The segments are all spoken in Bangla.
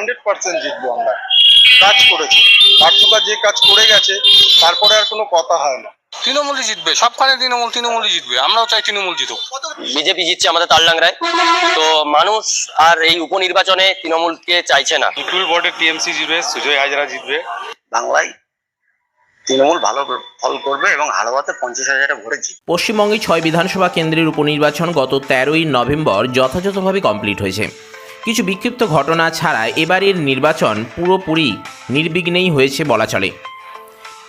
হান্ড্রেড পার্সেন্ট জিতবো আমরা। কাজ করেছে। পার্থকা যে কাজ করে গেছে তারপরে আর কোনো কথা হয় না। তৃণমূলই জিতবে। সবখানে তৃণমূল তৃণমূলই জিতবে। আমরাও চাই তৃণমূল জিতুক। বিজেপি জিতছে আমাদের তালডাংরায়। তো মানুষ আর এই উপনির্বাচনে তৃণমূলকে চাইছে না। বিপুল ভোটে টিএমসি জিতবে সুজয় হাজরা জিতবে। বাংলায় তৃণমূল ভালো ফল করবে এবং হালুয়াতে পঞ্চাশ হাজারে ভোটে পশ্চিমবঙ্গে ছয় বিধানসভা কেন্দ্রের উপনির্বাচন গত তেরোই নভেম্বর যথাযথভাবে কমপ্লিট হয়েছে। কিছু বিক্ষিপ্ত ঘটনা ছাড়া এবারের নির্বাচন পুরোপুরি নির্বিঘ্নেই হয়েছে বলা চলে।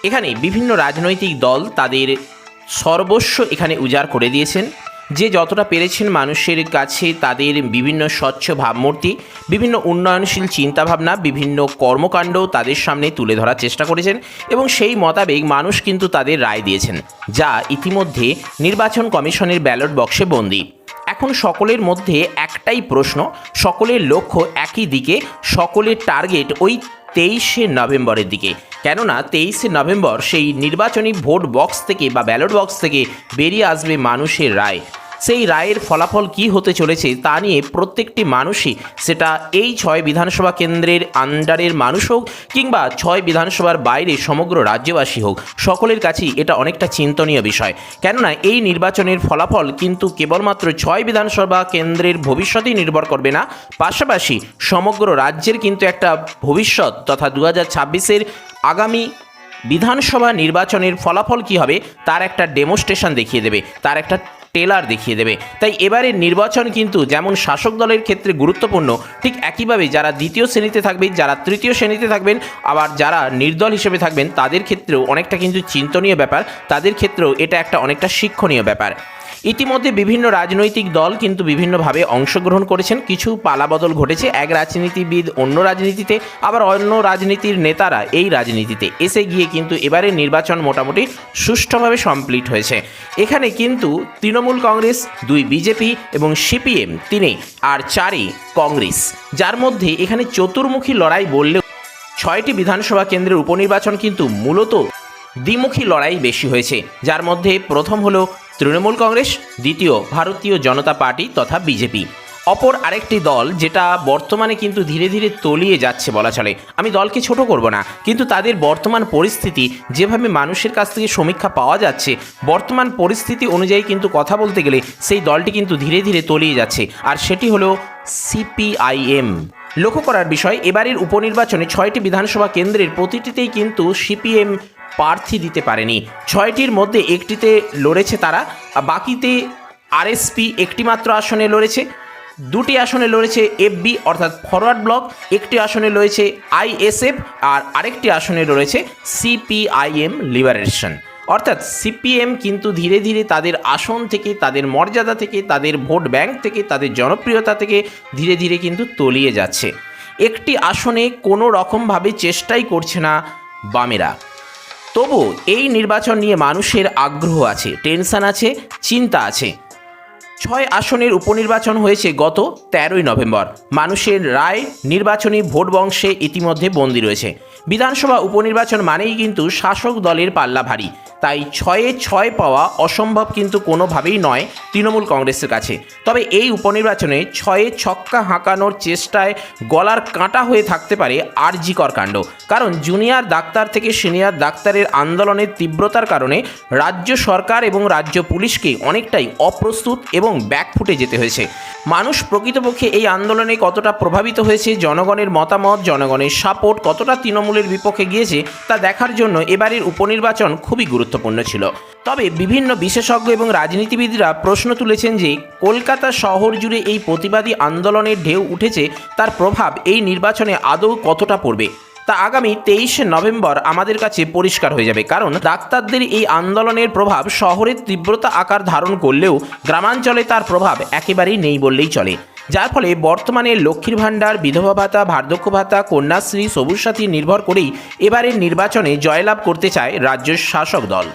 এখানে বিভিন্ন রাজনৈতিক দল তাদের সর্বস্ব এখানে উজাড় করে দিয়েছেন। যে যতটা পেরেছেন মানুষের কাছে তাদের বিভিন্ন স্বচ্ছ ভাবমূর্তি, বিভিন্ন উন্নয়নশীল চিন্তাভাবনা, বিভিন্ন কর্মকাণ্ড তাদের সামনে তুলে ধরার চেষ্টা করেছেন এবং সেই মোতাবেক মানুষ কিন্তু তাদের রায় দিয়েছেন, যা ইতিমধ্যে নির্বাচন কমিশনের ব্যালট বক্সে বন্দী। এখন সকলের মধ্যে একটাই প্রশ্ন, সকলের লক্ষ্য একই দিকে, সকলের টার্গেট ওই তেইশে নভেম্বরের দিকে। কেননা তেইশে নভেম্বর সেই নির্বাচনী ভোট বক্স থেকে বা ব্যালট বক্স থেকে বেরিয়ে আসবে মানুষের রায়। সেই রায়ের ফলাফল কি হতে চলেছে তা নিয়ে প্রত্যেকটি মানুষই সেটা এই ছয় বিধানসভা কেন্দ্রের আন্ডারের মানুষ হোক কিংবা ছয় বিধানসভার বাইরে সমগ্র রাজ্যবাসী হোক, সকলের কাছেই এটা অনেকটা চিন্তনীয় বিষয়। কেননা এই নির্বাচনের ফলাফল কিন্তু কেবলমাত্র ছয় বিধানসভা কেন্দ্রের ভবিষ্যতেই নির্ভর করবে না, পাশাপাশি সমগ্র রাজ্যের কিন্তু একটা ভবিষ্যৎ তথা দু হাজার ছাব্বিশের আগামী বিধানসভা নির্বাচনের ফলাফল কি হবে, তার একটা ডেমোস্ট্রেশন দেখিয়ে দেবে, তার একটা টেলার দেখিয়ে দেবে। তাই এবারের নির্বাচন কিন্তু যেমন শাসক দলের ক্ষেত্রে গুরুত্বপূর্ণ, ঠিক একইভাবে যারা দ্বিতীয় শ্রেণীতে থাকবে যারা তৃতীয় শ্রেণীতে থাকবেন, আবার যারা নির্দল হিসেবে থাকবেন, তাদের ক্ষেত্রেও অনেকটা কিন্তু চিন্তনীয় ব্যাপার। তাদের ক্ষেত্রেও এটা একটা অনেকটা শিক্ষণীয় ব্যাপার। ইতিমধ্যে বিভিন্ন রাজনৈতিক দল কিন্তু বিভিন্নভাবে অংশগ্রহণ করেছেন। কিছু পালাবদল ঘটেছে, এক রাজনীতিবিদ অন্য রাজনীতিতে, আবার অন্য রাজনীতির নেতারা এই রাজনীতিতে। এসে গিয়ে কিন্তু এবারের নির্বাচন মোটামুটি সুষ্ঠুভাবে কমপ্লিট হয়েছে। এখানে কিন্তু তৃণমূল কংগ্রেস, দুই বিজেপি এবং সিপিএম, তিনে আর চারে কংগ্রেস। যার মধ্যে এখানে চতুর্মুখী লড়াই বললেও ছয়টি বিধানসভা কেন্দ্রের উপনির্বাচন কিন্তু মূলত দ্বিমুখী লড়াই বেশি হয়েছে। যার মধ্যে প্রথম হলো তৃণমূল কংগ্রেস, দ্বিতীয় ভারতীয় জনতা পার্টি তথা বিজেপি। অপর আরেকটি দল যেটা বর্তমানে কিন্তু ধীরে ধীরে তলিয়ে যাচ্ছে বলা চলে। আমি দলকে ছোট করব না, কিন্তু তাদের বর্তমান পরিস্থিতি, যেভাবে মানুষের কাছ থেকে সমীক্ষা পাওয়া যাচ্ছে, বর্তমান পরিস্থিতি অনুযায়ী কিন্তু কথা বলতে গেলে সেই দলটি কিন্তু ধীরে ধীরে তলিয়ে যাচ্ছে। আর সেটি হলো সিপিআইএম। লক্ষ্য করার বিষয়, এবারের উপনির্বাচনে ছয়টি বিধানসভা কেন্দ্রের প্রতিটিতেই কিন্তু সিপিএম প্রার্থী দিতে পারেনি। ছয়টির মধ্যে একটিতে লড়েছে তারা বাকিতে আরএসপি একটি মাত্র আসনে লড়েছে। দুটি আসনে লড়েছে এফবি, অর্থাৎ ফরওয়ার্ড ব্লক, একটি আসনে রয়েছে আইএসএফ, আর আরেকটি আসনে রয়েছে সিপিআইএম লিবারেশন। অর্থাৎ সিপিএম কিন্তু ধীরে ধীরে তাদের আসন থেকে, তাদের মর্যাদা থেকে, তাদের ভোট ব্যাংক থেকে, তাদের জনপ্রিয়তা থেকে ধীরে ধীরে কিন্তু তলিয়ে যাচ্ছে। একটি আসনে কোনো রকমভাবে চেষ্টাই করছে না বামেরা। তবু এই নির্বাচন নিয়ে মানুষের আগ্রহ আছে, টেনশন আছে, চিন্তা আছে। ছয় আসনের উপনির্বাচন হয়েছে গত তেরোই নভেম্বর। মানুষের রায়, নির্বাচনী ভোট বংশে ইতিমধ্যে বন্দী রয়েছে। বিধানসভা উপনির্বাচন মানেই কিন্তু শাসক দলের পাল্লা ভারী। তাই ছয়ে ছয় পাওয়া অসম্ভব কিন্তু কোনোভাবেই নয় তৃণমূল কংগ্রেসের কাছে। তবে এই উপনির্বাচনে ছয়ে ছক্কা হাঁকানোর চেষ্টায় গলার কাঁটা হয়ে থাকতে পারে আরজিকর কাণ্ড কারণ জুনিয়র ডাক্তার থেকে সিনিয়র ডাক্তারের আন্দোলনের তীব্রতার কারণে রাজ্য সরকার এবং রাজ্য পুলিশকে অনেকটাই অপ্রস্তুত এবং ব্যাকফুটে যেতে হয়েছে। মানুষ প্রকৃতপক্ষে এই আন্দোলনে কতটা প্রভাবিত হয়েছে, জনগণের মতামত, জনগণের সাপোর্ট কতটা তৃণমূলের বিপক্ষে গিয়েছে তা দেখার জন্য এবারের উপনির্বাচন খুবই গুরুত্বপূর্ণ ছিল। তবে বিভিন্ন বিশেষজ্ঞ এবং রাজনীতিবিদরা প্রশ্ন তুলেছেন যে কলকাতা শহর জুড়ে এই প্রতিবাদী আন্দোলনের ঢেউ উঠেছে, তার প্রভাব এই নির্বাচনে আদৌ কতটা পড়বে? তা আগামী তেইশে নভেম্বর আমাদের কাছে পরিষ্কার হয়ে যাবে, কারণ ডাক্তারদের এই আন্দোলনের প্রভাব শহরের তীব্রতা আকার ধারণ করলেও গ্রামাঞ্চলে তার প্রভাব একেবারেই নেই বললেই চলে। যার ফলে বর্তমানে লক্ষ্মীর ভাণ্ডার, বিধবা ভাতা বার্ধক্য ভাতা, কন্যাশ্রী, সবুজ সাথী নির্ভর করেই এবারের নির্বাচনে জয়লাভ করতে চায় রাজ্য শাসক দল।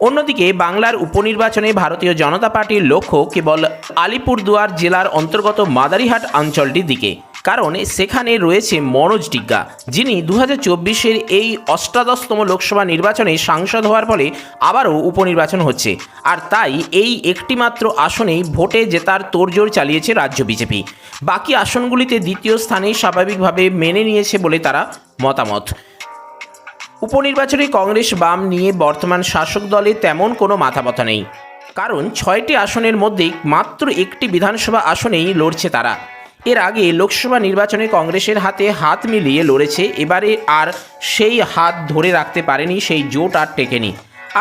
অন্যদিকে বাংলার উপনির্বাচনে ভারতীয় জনতা পার্টির লক্ষ্য কেবল আলিপুরদুয়ার জেলার অন্তর্গত মাদারিহাট অঞ্চলটির দিকে। কারণ সেখানে রয়েছে মনোজ টিগ্গা যিনি দু হাজার এই অষ্টাদশতম লোকসভা নির্বাচনে সাংসদ হওয়ার ফলে আবারও উপনির্বাচন হচ্ছে। আর তাই এই একটিমাত্র আসনেই ভোটে জেতার তোড়জোড় চালিয়েছে রাজ্য বিজেপি। বাকি আসনগুলিতে দ্বিতীয় স্থানে স্বাভাবিকভাবে মেনে নিয়েছে বলে তারা মতামত। উপনির্বাচনে কংগ্রেস বাম নিয়ে বর্তমান শাসক দলে তেমন কোনো মাথাব্যথা নেই। কারণ ছয়টি আসনের মধ্যে মাত্র একটি বিধানসভা আসনেই লড়ছে তারা। এর আগে লোকসভা নির্বাচনে কংগ্রেসের হাতে হাত মিলিয়ে লড়েছে, এবারে আর সেই হাত ধরে রাখতে পারেনি, সেই জোট আর টেকেনি।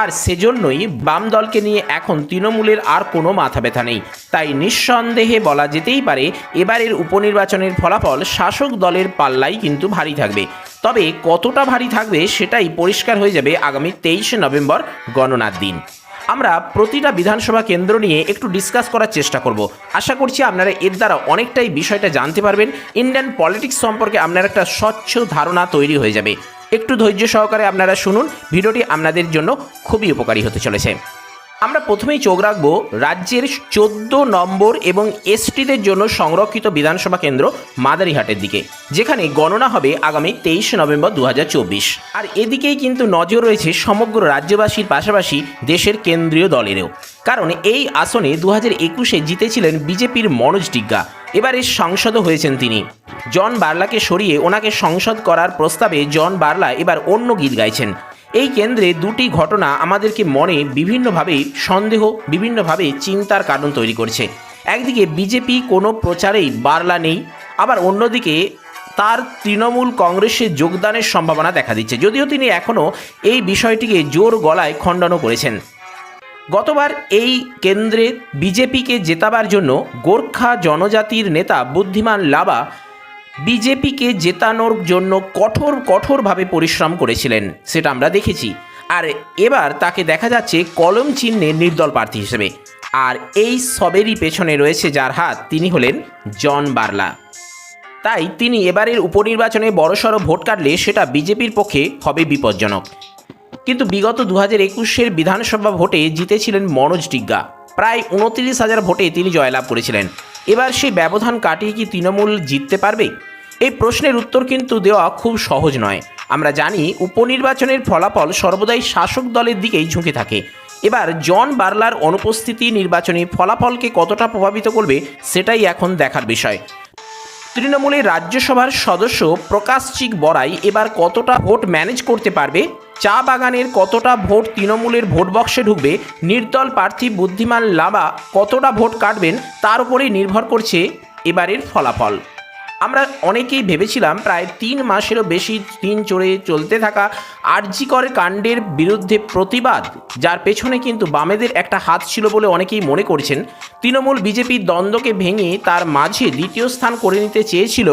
আর সেজন্যই বাম দলকে নিয়ে এখন তৃণমূলের আর কোনো মাথা ব্যথা নেই। তাই নিঃসন্দেহে বলা যেতেই পারে, এবারের উপনির্বাচনের ফলাফল শাসক দলের পাল্লাই কিন্তু ভারী থাকবে। তবে কতটা ভারী থাকবে সেটাই পরিষ্কার হয়ে যাবে আগামী তেইশে নভেম্বর গণনার দিন। আমরা প্রতিটা বিধানসভা কেন্দ্র নিয়ে একটু ডিসকাস করার চেষ্টা করব। আশা করছি আপনারা এর দ্বারা অনেকটাই বিষয়টা জানতে পারবেন। ইন্ডিয়ান পলিটিক্স সম্পর্কে আপনার একটা স্বচ্ছ ধারণা তৈরি হয়ে যাবে। একটু ধৈর্য সহকারে আপনারা শুনুন। ভিডিওটি আপনাদের জন্য খুবই উপকারী হতে চলেছে। আমরা প্রথমেই চোখ রাখব রাজ্যের চোদ্দ নম্বর এবং এসটিদের জন্য সংরক্ষিত বিধানসভা কেন্দ্র মাদারিহাটের দিকে, যেখানে গণনা হবে আগামী তেইশে নভেম্বর দু হাজার চব্বিশ। আর এদিকেই কিন্তু নজর রয়েছে সমগ্র রাজ্যবাসীর পাশাপাশি দেশের কেন্দ্রীয় দলেরও। কারণ এই আসনে দু হাজার একুশে জিতেছিলেন বিজেপির মনোজ টিগ্গা এবারে সাংসদও হয়েছেন তিনি। জন বার্লাকে সরিয়ে ওনাকে সংসদ করার প্রস্তাবে জন বার্লা এবার অন্য গীত গাইছেন। এই কেন্দ্রে দুটি ঘটনা আমাদেরকে মনে বিভিন্নভাবে সন্দেহ, বিভিন্নভাবে চিন্তার কারণ তৈরি করছে। একদিকে বিজেপি কোনো প্রচারেই বার্লা নেই, আবার অন্যদিকে তার তৃণমূল কংগ্রেসে যোগদানের সম্ভাবনা দেখা দিচ্ছে। যদিও তিনি এখনও এই বিষয়টিকে জোর গলায় খণ্ডনও করেছেন। গতবার এই কেন্দ্রে বিজেপিকে জেতাবার জন্য গোর্খা জনজাতির নেতা বুদ্ধিমান লাবা বিজেপিকে জেতানোর জন্য কঠোর, কঠোরভাবে পরিশ্রম করেছিলেন, সেটা আমরা দেখেছি। আর এবার তাকে দেখা যাচ্ছে কলম চিহ্নে নির্দল প্রার্থী হিসেবে। আর এই সবেরই পেছনে রয়েছে যার হাত, তিনি হলেন জন বার্লা। তাই তিনি এবারের উপনির্বাচনে বড়সড় ভোট কাটলে সেটা বিজেপির পক্ষে হবে বিপজ্জনক। কিন্তু বিগত দু হাজার একুশের বিধানসভা ভোটে জিতেছিলেন মনোজ টিগ্গা। প্রায় উনত্রিশ হাজার ভোটে তিনি জয়লাভ করেছিলেন। এবার সেই ব্যবধান কাটিয়ে কি তৃণমূল জিততে পারবে? এই প্রশ্নের উত্তর কিন্তু দেওয়া খুব সহজ নয়। আমরা জানি উপনির্বাচনের ফলাফল সর্বদাই শাসক দলের দিকেই ঝুঁকে থাকে। এবার জন বার্লার অনুপস্থিতি নির্বাচনী ফলাফলকে কতটা প্রভাবিত করবে সেটাই এখন দেখার বিষয়। তৃণমূলের রাজ্যসভার সদস্য প্রকাশ চিক বড়াই এবার কতটা ভোট ম্যানেজ করতে পারবে চা বাগানের কতটা ভোট তৃণমূলের ভোট বক্সে ঢুকবে, নির্দল প্রার্থী বুদ্ধিমান লাবা কতটা ভোট কাটবেন, তার উপরেই নির্ভর করছে এবারের ফলাফল। আমরা অনেকেই ভেবেছিলাম প্রায় তিন মাসেরও বেশি দিন চড়ে চলতে থাকা আরজিকর কাণ্ডের বিরুদ্ধে প্রতিবাদ, যার পেছনে কিন্তু বামেদের একটা হাত ছিল বলে অনেকেই মনে করছেন। তৃণমূল বিজেপির দ্বন্দ্বকে ভেঙে তার মাঝে দ্বিতীয় স্থান করে নিতে চেয়েছিল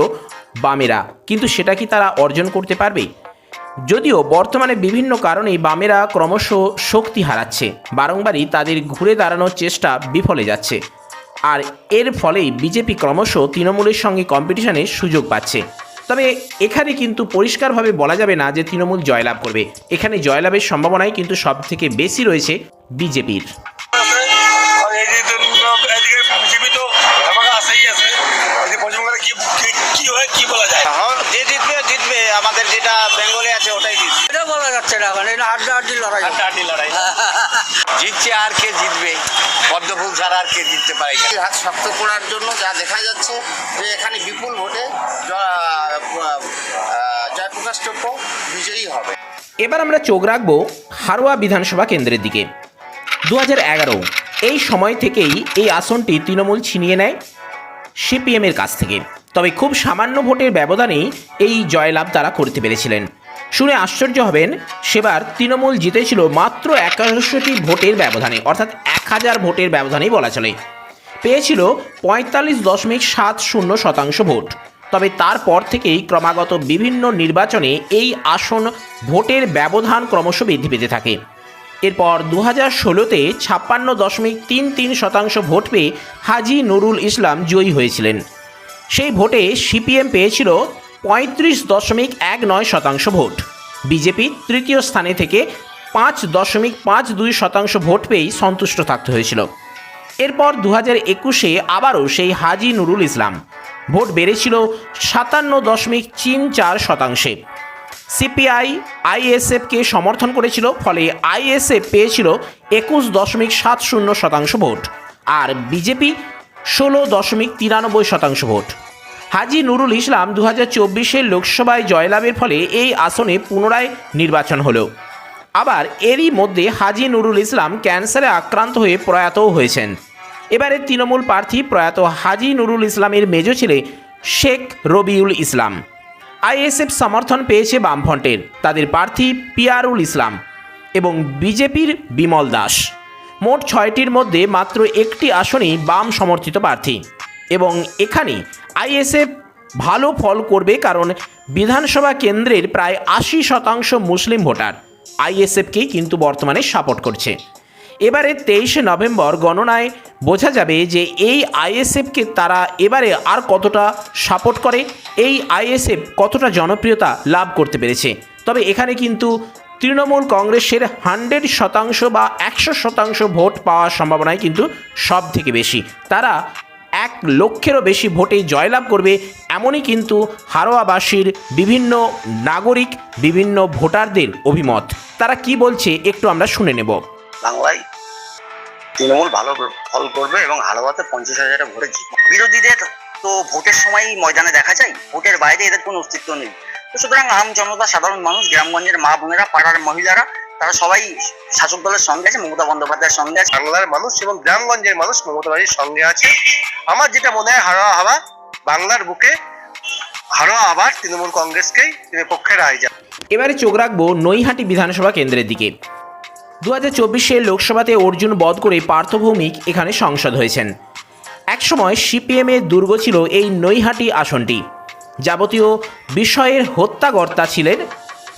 বামেরা, কিন্তু সেটা কি তারা অর্জন করতে পারবে? যদিও বর্তমানে বিভিন্ন কারণেই বামেরা ক্রমশ শক্তি হারাচ্ছে, বারংবারই তাদের ঘুরে দাঁড়ানোর চেষ্টা বিফলে যাচ্ছে। আর এর ফলেই বিজেপি ক্রমশ তৃণমূলের সঙ্গে কম্পিটিশনের সুযোগ পাচ্ছে। তবে এখানে কিন্তু পরিষ্কারভাবে বলা যাবে না যে তৃণমূল জয়লাভ করবে। এখানে জয়লাভের সম্ভাবনাই কিন্তু সব থেকে বেশি রয়েছে বিজেপির। আর এদিকে তো আমাদের যেটা বেঙ্গলে আছে ওটাই জিতবে। এটা বলা যাচ্ছে না এখন এটা হাড্ডা হাড্ডি লড়াই। হাড্ডি লড়াই। জিতছে আর কে জিতবে? পদ্মফুল ছাড়া আর কে জিততে পারে হাত শক্ত করার জন্য যা দেখা যাচ্ছে যে এখানে বিপুল ভোটে জয়প্রকাশ চক্র বিজয়ী হবে। এবার আমরা চোখ রাখব হারোয়া বিধানসভা কেন্দ্রের দিকে। দু এগারো এই সময় থেকেই এই আসনটি তৃণমূল ছিনিয়ে নেয় সিপিএমের কাছ থেকে। তবে খুব সামান্য ভোটের ব্যবধানেই এই জয়লাভ তারা করতে পেরেছিলেন। শুনে আশ্চর্য হবেন, সেবার তৃণমূল জিতেছিল মাত্র একাদশটি ভোটের ব্যবধানে, অর্থাৎ এক হাজার ভোটের ব্যবধানেই বলা চলে। পেয়েছিল পঁয়তাল্লিশ দশমিক সাত শূন্য শতাংশ ভোট। তবে তারপর থেকেই ক্রমাগত বিভিন্ন নির্বাচনে এই আসন ভোটের ব্যবধান ক্রমশ বৃদ্ধি পেতে থাকে। এরপর দু হাজার ষোলোতে ছাপ্পান্ন দশমিক তিন তিন শতাংশ ভোট পেয়ে হাজি নুরুল ইসলাম জয়ী হয়েছিলেন। সেই ভোটে সিপিএম পেয়েছিল পঁয়ত্রিশ দশমিক এক নয় শতাংশ ভোট। বিজেপি তৃতীয় স্থানে থেকে পাঁচ দশমিক পাঁচ দুই শতাংশ ভোট পেয়েই সন্তুষ্ট থাকতে হয়েছিল। এরপর দু হাজার একুশে আবারও সেই হাজি নুরুল ইসলাম। ভোট বেড়েছিল সাতান্ন দশমিক তিন চার শতাংশে। সিপিআই, আইএসএফকে সমর্থন করেছিল, ফলে আইএসএফ পেয়েছিল একুশ দশমিক সাত শূন্য শতাংশ ভোট। আর বিজেপি ষোলো দশমিক তিরানব্বই শতাংশ ভোট। হাজি নুরুল ইসলাম দু হাজার চব্বিশের লোকসভায় জয়লাভের ফলে এই আসনে পুনরায় নির্বাচন হলো। আবার এরই মধ্যে হাজি নুরুল ইসলাম ক্যান্সারে আক্রান্ত হয়ে প্রয়াতও হয়েছেন। এবারে তৃণমূল প্রার্থী প্রয়াত হাজি নুরুল ইসলামের মেজ ছেলে শেখ রবিউল ইসলাম। আইএসএফ সমর্থন পেয়েছে বামফ্রন্টের, তাদের প্রার্থী পিয়ারুল ইসলাম এবং বিজেপির বিমল দাস। মোট ছয়টির মধ্যে মাত্র একটি আসনেই বাম সমর্থিত প্রার্থী। এবং এখানে আইএসএফ ভালো ফল করবে কারণ বিধানসভা কেন্দ্রের প্রায় আশি শতাংশ মুসলিম ভোটার আইএসএফকেই কিন্তু বর্তমানে সাপোর্ট করছে। এবারে তেইশে নভেম্বর গণনায় বোঝা যাবে যে এই আইএসএফকে তারা এবারে আর কতটা সাপোর্ট করে, এই আইএসএফ কতটা জনপ্রিয়তা লাভ করতে পেরেছে। তবে এখানে কিন্তু তৃণমূল কংগ্রেসের হান্ড্রেড শতাংশ বা একশো শতাংশ ভোট পাওয়ার সম্ভাবনাই কিন্তু সব থেকে বেশি। তারা এক লক্ষেরও বেশি ভোটে জয়লাভ করবে এমনই কিন্তু হারোয়াবাসীর বিভিন্ন নাগরিক, বিভিন্ন ভোটারদের অভিমত। তারা কি বলছে একটু আমরা শুনে নেব। বাংলায় তৃণমূল ভালো ফল করবে এবং হালুয়াতে পঞ্চাশ হাজার ভোটে বিরোধীদের তো ভোটের সময় ময়দানে দেখা যায়, ভোটের বাইরে এদের কোনো অস্তিত্ব নেই। সুতরাং আম জনতা সাধারণ মানুষ, গ্রামগঞ্জের মা বোনেরা, পাড়ার মহিলারা, তারা সবাই শাসক দলের সঙ্গে আছে, মমতা বন্দ্যোপাধ্যায়ের সঙ্গে আছে, বাংলার মানুষ এবং গ্রামগঞ্জের মানুষ মমতা বাড়ির সঙ্গে আছে। আমার যেটা মনে হয়, হারা হাওয়া বাংলার বুকে, হারা আবার তৃণমূল কংগ্রেসকেই পক্ষে রায় যাবে এবারে চোখ রাখব নৈহাটি বিধানসভা কেন্দ্রের দিকে। দু হাজার চব্বিশে লোকসভাতে অর্জুন বধ করে পার্থ ভৌমিক এখানে সংসদ হয়েছেন। একসময় সিপিএমের দুর্গ ছিল এই নৈহাটি আসনটি। যাবতীয় বিষয়ের হত্যাকর্তা ছিলেন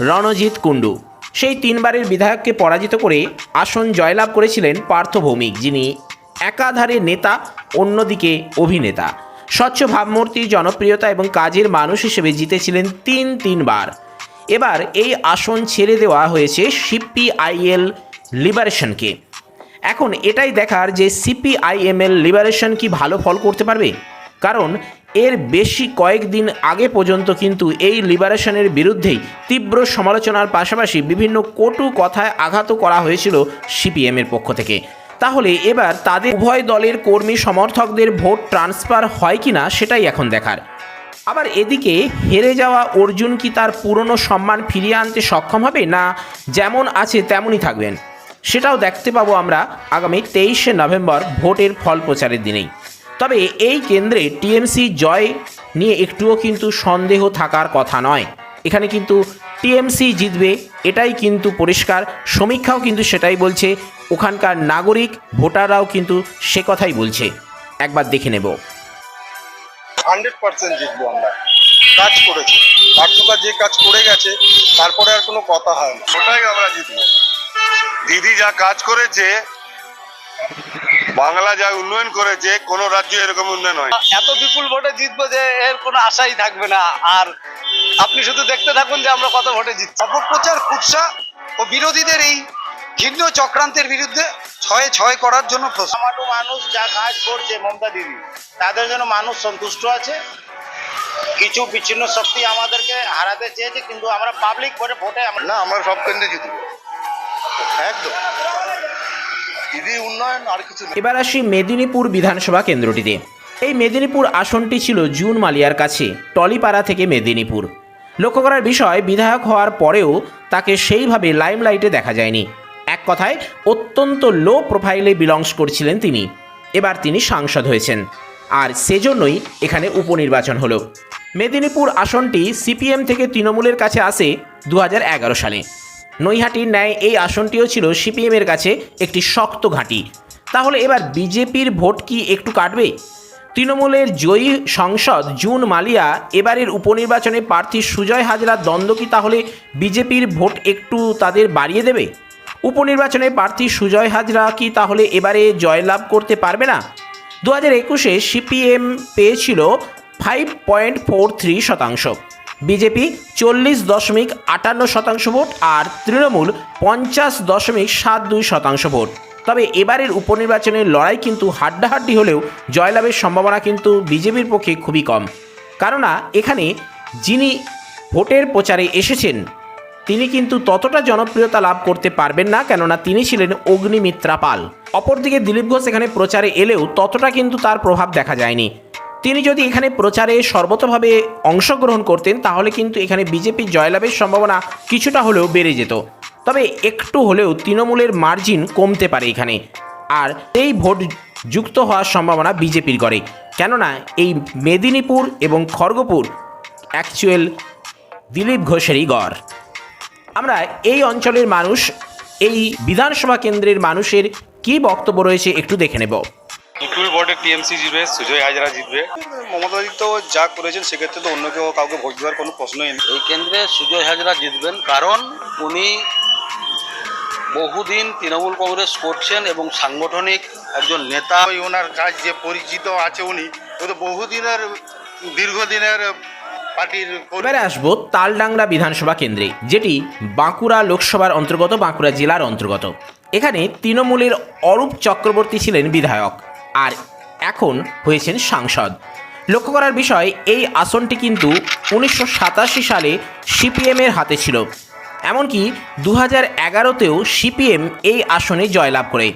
রণজিৎ কুণ্ডু। সেই তিনবারের বিধায়ককে পরাজিত করে আসন জয়লাভ করেছিলেন পার্থ ভৌমিক, যিনি একাধারে নেতা, অন্যদিকে অভিনেতা। স্বচ্ছ ভাবমূর্তি জনপ্রিয়তা এবং কাজের মানুষ হিসেবে জিতেছিলেন তিন তিনবার। এবার এই আসন ছেড়ে দেওয়া হয়েছে সিপিআইএল লিবারেশনকে। এখন এটাই দেখার যে সিপিআইএমএল লিবারেশন কি ভালো ফল করতে পারবে? কারণ এর বেশি কয়েকদিন আগে পর্যন্ত কিন্তু এই লিবারেশনের বিরুদ্ধেই তীব্র সমালোচনার পাশাপাশি বিভিন্ন কটু কথায় আঘাত করা হয়েছিল সিপিএমের পক্ষ থেকে। তাহলে এবার তাদের উভয় দলের কর্মী সমর্থকদের ভোট ট্রান্সফার হয় কিনা সেটাই এখন দেখার। আবার এদিকে হেরে যাওয়া অর্জুন কি তার পুরনো সম্মান ফিরিয়ে আনতে সক্ষম হবে না যেমন আছে তেমনই থাকবেন? সেটাও দেখতে পাবো আমরা আগামী তেইশে নভেম্বর ভোটের ফল প্রচারের দিনেই। তবে এই কেন্দ্রে টিএমসি জয় নিয়ে একটুও কিন্তু সন্দেহ থাকার কথা নয়। এখানে কিন্তু টিএমসি জিতবে, এটাই কিন্তু পরিষ্কার। সমীক্ষাও কিন্তু সেটাই বলছে, ওখানকার নাগরিক, ভোটাররাও কিন্তু সে কথাই বলছে। একবার দেখে নেব। হান্ড্রেড পার্সেন্ট জিতবো আমরা। কাজ করেছে। পার্থকা যে কাজ করে গেছে, তারপরে আর কোনো কথা হয় না। ওটাই আমরা জিতবো। দিদি যা কাজ করেছে বাংলা যা উন্নয়ন করেছে কোন রাজ্য এরকম উন্নয়ন হয় এত বিপুল ভোটে জিতবো যে এর কোনো আশাই থাকবে না। আর আপনি শুধু দেখতে থাকুন যে আমরা কত ভোটে জিত অপপ্রচার কুৎসা ও বিরোধীদের এই ঘৃণ্য চক্রান্তের বিরুদ্ধে ছয় ছয় করার জন্য আমাটু মানুষ যা কাজ করছে মমতা দিদি তাদের জন্য মানুষ সন্তুষ্ট আছে। কিছু বিচ্ছিন্ন শক্তি আমাদেরকে হারাতে চেয়েছে কিন্তু আমরা পাবলিক ভোটে ভোটে আমরা না আমরা সব কেন্দ্রে জিতবো। একদম। এবার আসি মেদিনীপুর বিধানসভা কেন্দ্রটিতে। এই মেদিনীপুর আসনটি ছিল জুন মালিয়ার কাছে, টলিপাড়া থেকে মেদিনীপুর। লক্ষ্য করার বিষয়, বিধায়ক হওয়ার পরেও তাকে সেইভাবে লাইমলাইটে দেখা যায়নি। এক কথায়, অত্যন্ত লো প্রোফাইলে বিলংস করছিলেন তিনি। এবার তিনি সাংসদ হয়েছেন। আর সেজন্যই এখানে উপনির্বাচন হলো। মেদিনীপুর আসনটি সিপিএম থেকে তৃণমূলের কাছে আসে দু হাজার এগারো সালে। নৈহাটির ন্যায় এই আসনটিও ছিল সিপিএমের কাছে একটি শক্ত ঘাঁটি। তাহলে এবার বিজেপির ভোট কি একটু কাটবে? তৃণমূলের জয়ী সংসদ জুন মালিয়া, এবারের উপনির্বাচনে প্রার্থী সুজয় হাজরার দ্বন্দ্ব কি তাহলে বিজেপির ভোট একটু তাদের বাড়িয়ে দেবে? উপনির্বাচনে প্রার্থী সুজয় হাজরা কি তাহলে এবারে জয়লাভ করতে পারবে না? দু হাজার একুশে সিপিএম পেয়েছিল ফাইভ পয়েন্ট ফোর থ্রি শতাংশ। বিজেপি চল্লিশ দশমিক আটান্ন শতাংশ ভোট আর তৃণমূল পঞ্চাশ দশমিক সাত দুই শতাংশ ভোট। তবে এবারের উপনির্বাচনের লড়াই কিন্তু হাড্ডাহাড্ডি হলেও জয়লাভের সম্ভাবনা কিন্তু বিজেপির পক্ষে খুবই কম। কেননা এখানে যিনি ভোটের প্রচারে এসেছেন, তিনি কিন্তু ততটা জনপ্রিয়তা লাভ করতে পারবেন না, কেননা তিনি ছিলেন অগ্নিমিত্রা পাল। অপরদিকে দিলীপ ঘোষ এখানে প্রচারে এলেও ততটা কিন্তু তার প্রভাব দেখা যায়নি। তিনি যদি এখানে প্রচারে সর্বতভাবে অংশগ্রহণ করতেন, তাহলে কিন্তু এখানে বিজেপির জয়লাভের সম্ভাবনা কিছুটা হলেও বেড়ে যেত। তবে একটু হলেও তৃণমূলের মার্জিন কমতে পারে এখানে। আর এই ভোট যুক্ত হওয়ার সম্ভাবনা বিজেপির করে কেননা, এই মেদিনীপুর এবং খড়গপুর অ্যাকচুয়াল দিলীপ ঘোষেরই গড়। আমরা এই অঞ্চলের মানুষ, এই বিধানসভা কেন্দ্রের মানুষের কি বক্তব্য রয়েছে একটু দেখে নেব। বিপুল ভোটে টিএমসি জিতবে সুজয় হাজরা জিতবে। মমতা তো যা করেছেন সেক্ষেত্রে তো অন্য কেউ কাউকে ভোট দেওয়ার কোনো প্রশ্নই নেই। এই কেন্দ্রে সুজয় হাজরা জিতবেন কারণ উনি বহুদিন তৃণমূল কংগ্রেস করছেন এবং সাংগঠনিক একজন নেতা। ওই ওনার কাজ যে পরিচিত আছে উনি ও তো বহুদিনের দীর্ঘদিনের পার্টির এবারে আসব তালডাংরা বিধানসভা কেন্দ্রে যেটি বাঁকুড়া লোকসভার অন্তর্গত বাঁকুড়া জেলার অন্তর্গত। এখানে তৃণমূলের অরূপ চক্রবর্তী ছিলেন বিধায়ক। আর এখন হয়েছেন সাংসদ। লক্ষ্য করার বিষয়, এই আসনটি কিন্তু উনিশশো সাতাশি সালে সিপিএমের হাতে ছিল। এমনকি দু হাজার এগারোতেও সিপিএম এই আসনে জয়লাভ করে।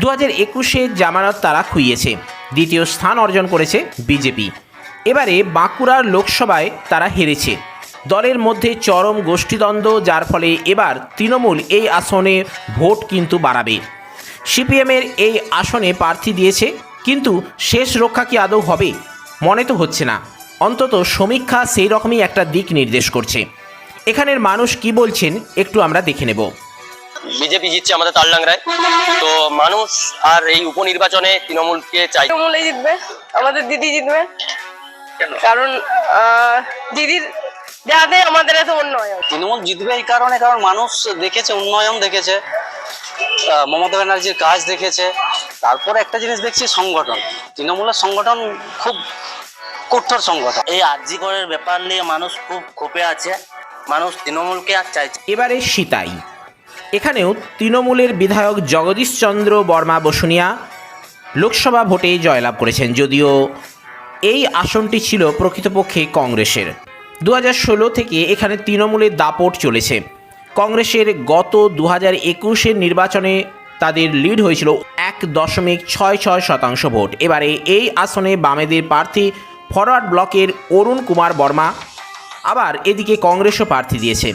দু হাজার একুশে জামানত তারা খুইয়েছে। দ্বিতীয় স্থান অর্জন করেছে বিজেপি। এবারে বাঁকুড়ার লোকসভায় তারা হেরেছে। দলের মধ্যে চরম গোষ্ঠীদ্বন্দ্ব, যার ফলে এবার তৃণমূল এই আসনে ভোট কিন্তু বাড়াবে। সিপিএমের এই আসনে প্রার্থী দিয়েছে কিন্তু শেষ রক্ষা কি আদৌ হবে? মনে তো হচ্ছে না। অন্তত সমীক্ষা সেই রকমই একটা দিক নির্দেশ করছে। এখানের মানুষ কি বলছেন একটু আমরা দেখে নেব। বিজেপি জিতছে আমাদের তালডাংরায়। তো মানুষ আর এই উপনির্বাচনে তৃণমূলকে চাই। তৃণমূলে জিতবে আমাদের দিদি জিতবে। কারণ দিদির যাতে আমাদের এত উন্নয়ন। তৃণমূল জিতবে এই কারণে কারণ মানুষ দেখেছে উন্নয়ন দেখেছে আহ, মমতা ব্যানার্জির কাজ দেখেছে। তারপরে একটা জিনিস দেখছি সংগঠন। তৃণমূলের সংগঠন খুব কঠোর সংগঠন। এই আর্যিকরের ব্যাপার নিয়ে মানুষ খুব ক্ষোভে আছে। মানুষ তৃণমূলকে আর চাইছে এবারে সীতাই। এখানেও তৃণমূলের বিধায়ক জগদীশ চন্দ্র বর্মা বসুনিয়া লোকসভা ভোটে জয়লাভ করেছেন যদিও এই আসনটি ছিল প্রকৃতপক্ষে কংগ্রেসের। দু থেকে এখানে তৃণমূলের দাপট চলেছে। কংগ্রেসের গত দু হাজার একুশের নির্বাচনে তাদের লিড হয়েছিল এক দশমিক ছয় ছয় শতাংশ ভোট। এবারে এই আসনে বামেদের প্রার্থী ফরওয়ার্ড ব্লকের অরুণ কুমার বর্মা আবার এদিকে কংগ্রেসও প্রার্থী দিয়েছে।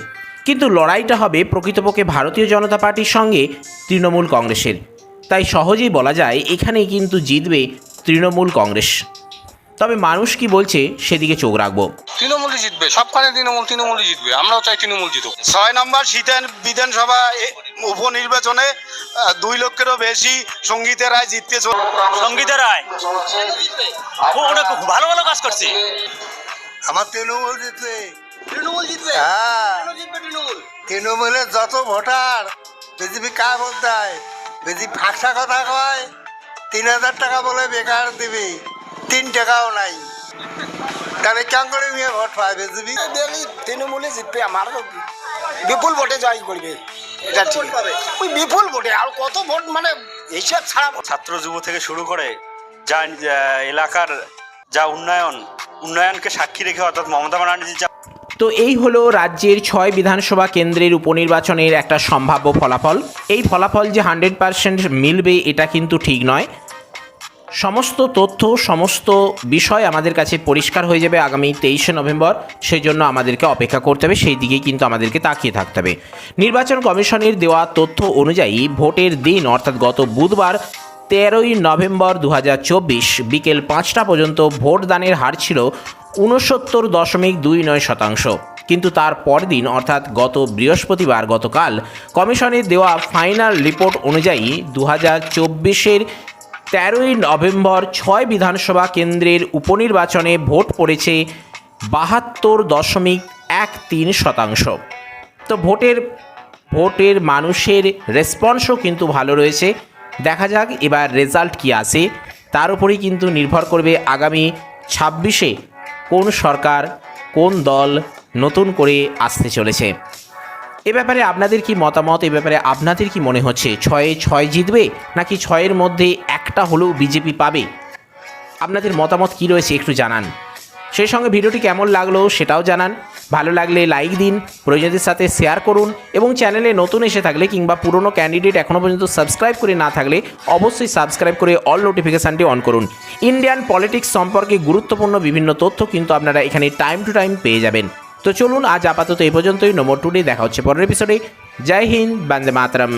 কিন্তু লড়াইটা হবে প্রকৃতপক্ষে ভারতীয় জনতা পার্টির সঙ্গে তৃণমূল কংগ্রেসের। তাই সহজেই বলা যায় এখানেই কিন্তু জিতবে তৃণমূল কংগ্রেস। তবে মানুষ কি বলছে সেদিকে চোখ রাখব। তৃণমূলই জিতবে সবখানে তৃণমূল তৃণমূলই জিতবে। আমরাও চাই তৃণমূল জিতুক। ছয় নম্বর শীতের বিধানসভা এ- উপনির্বাচনে দুই লক্ষেরও বেশি সঙ্গীতের রায় জিততে সঙ্গীতের রায়? ভালো ভালো কাজ করছে। আমার তৃণমূল জিতবে। তৃণমূল জিতবে? হ্যাঁ। তৃণমূলের যত ভোটার বিজেপি কার ভোট দেয়? বিজেপি ফাঁকসা কথা কয়? তিন হাজার টাকা বলে বেকার দিবি। তিন টাকাও নাই। তাহলে কেন করে নিয়ে ভোট পায় বিজেপি তৃণমূলে জিতবে আমার বিপুল ভোটে জয় করবে। এটা ঠিক। ওই বিপুল ভোটে আর কত ভোট মানে এইসব ছাড়া ছাত্র যুব থেকে শুরু করে যা যা এলাকার যা উন্নয়ন উন্নয়নকে সাক্ষী রেখে অর্থাৎ মমতা ব্যানার্জি যা তো এই হলো রাজ্যের ছয় বিধানসভা কেন্দ্রের উপনির্বাচনের একটা সম্ভাব্য ফলাফল। এই ফলাফল যে হান্ড্রেড পারসেন্ট মিলবে এটা কিন্তু ঠিক নয়। সমস্ত তথ্য, সমস্ত বিষয় আমাদের কাছে পরিষ্কার হয়ে যাবে আগামী তেইশে নভেম্বর। সেই জন্য আমাদেরকে অপেক্ষা করতে হবে, সেই দিকেই কিন্তু আমাদেরকে তাকিয়ে থাকতে হবে। নির্বাচন কমিশনের দেওয়া তথ্য অনুযায়ী ভোটের দিন, অর্থাৎ গত বুধবার, তেরোই নভেম্বর দু হাজার চব্বিশ বিকেল পাঁচটা পর্যন্ত ভোটদানের হার ছিল ঊনসত্তর দশমিক দুই নয় শতাংশ। কিন্তু তার পরদিন অর্থাৎ গত বৃহস্পতিবার গতকাল, কমিশনের দেওয়া ফাইনাল রিপোর্ট অনুযায়ী দু হাজার চব্বিশের তেরোই নভেম্বর ছয় বিধানসভা কেন্দ্রের উপনির্বাচনে ভোট পড়েছে বাহাত্তর দশমিক এক তিন শতাংশ। তো ভোটের ভোটের মানুষের রেসপন্সও কিন্তু ভালো রয়েছে। দেখা যাক এবার রেজাল্ট কি আসে। তার উপরেই কিন্তু নির্ভর করবে আগামী ছাব্বিশে কোন সরকার, কোন দল নতুন করে আসতে চলেছে। এ ব্যাপারে আপনাদের কি মতামত? এ ব্যাপারে আপনাদের কি মনে হচ্ছে? ছয়ে ছয় জিতবে নাকি ছয়ের মধ্যে একটা হলেও বিজেপি পাবে? আপনাদের মতামত কি রয়েছে একটু জানান। সেই সঙ্গে ভিডিওটি কেমন লাগল সেটাও জানান। ভালো লাগলে লাইক দিন প্রয়োজনদের সাথে শেয়ার করুন এবং চ্যানেলে নতুন এসে থাকলে কিংবা পুরনো ক্যান্ডিডেট এখনও পর্যন্ত সাবস্ক্রাইব করে না থাকলে অবশ্যই সাবস্ক্রাইব করে অল নোটিফিকেশানটি অন করুন। ইন্ডিয়ান পলিটিক্স সম্পর্কে গুরুত্বপূর্ণ বিভিন্ন তথ্য কিন্তু আপনারা এখানে টাইম টু টাইম পেয়ে যাবেন। তো চলুন আজ আপাতত এই পর্যন্তই। নম্বর টুডে দেখা হচ্ছে পরের এপিসোডে জয় হিন্দ, বন্দে মাতরম।